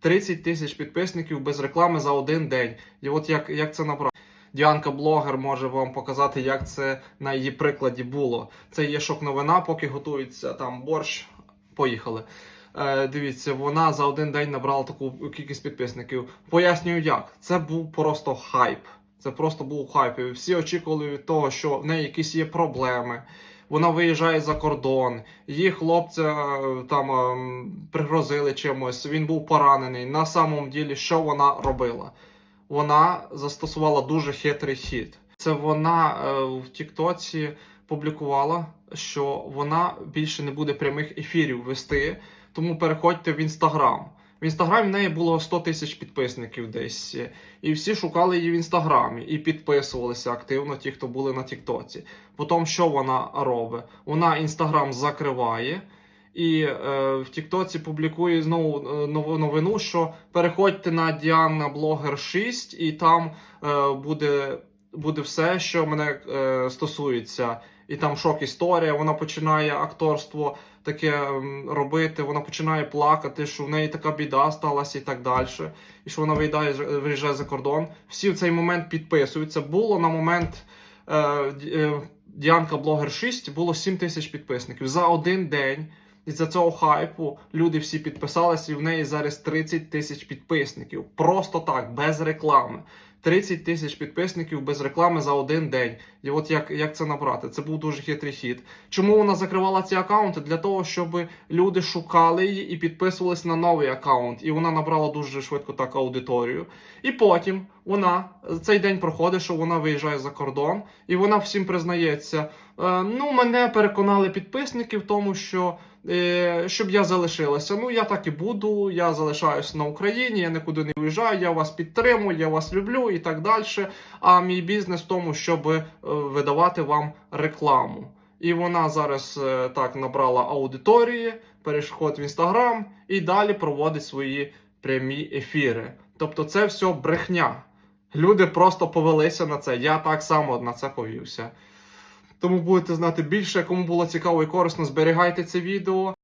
30 тисяч підписників без реклами за один день. І от як, як це набрати? Діанка блогер може вам показати, як це на її прикладі було. Це є шок новина, поки готується там борщ. Поїхали. Е, дивіться, вона за один день набрала таку кількість підписників. Пояснюю, як це був просто хайп. Це просто був хайп. І всі очікували від того, що в неї якісь є проблеми. Вона виїжджає за кордон, її хлопця е, там ем, пригрозили чимось. Він був поранений. На самому ділі, що вона робила? Вона застосувала дуже хитрий хід. Це вона е, в Тіктоці публікувала, що вона більше не буде прямих ефірів вести, тому переходьте в інстаграм. В інстаграмі в неї було 100 тисяч підписників десь. І всі шукали її в інстаграмі і підписувалися активно, ті, хто були на Тіктоці. Потім що вона робить? Вона інстаграм закриває. І е, в Тіктоці публікує знову е, нову новину, що переходьте на Діана Блогер 6, і там е, буде, буде все, що мене е, стосується. І там шок історія. Вона починає акторство таке робити. Вона починає плакати, що в неї така біда сталася і так далі. І що вона виїдає, виїжджає за кордон. Всі в цей момент підписуються. Було на момент е, е, Діанка Блогер 6 було 7 тисяч підписників за один день. І за цього хайпу люди всі підписалися, і в неї зараз 30 тисяч підписників. Просто так, без реклами. 30 тисяч підписників без реклами за один день. І от як, як це набрати? Це був дуже хитрий хід. Чому вона закривала ці акаунти? Для того, щоб люди шукали її і підписувались на новий акаунт. І вона набрала дуже швидко так аудиторію. І потім вона цей день проходить, що вона виїжджає за кордон, і вона всім признається: «Е, ну, мене переконали підписники в тому, що. Е, Щоб я залишилася. Ну, я так і буду. Я залишаюся на Україні, я нікуди не виїжджаю, я вас підтримую, я вас люблю і так далі. А мій бізнес в тому, щоб е, видавати вам рекламу. І вона зараз е, так набрала аудиторії, переход в інстаграм і далі проводить свої прямі ефіри. Тобто, це все брехня. Люди просто повелися на це. Я так само на це повівся. Тому будете знати більше. Кому було цікаво і корисно, зберігайте це відео.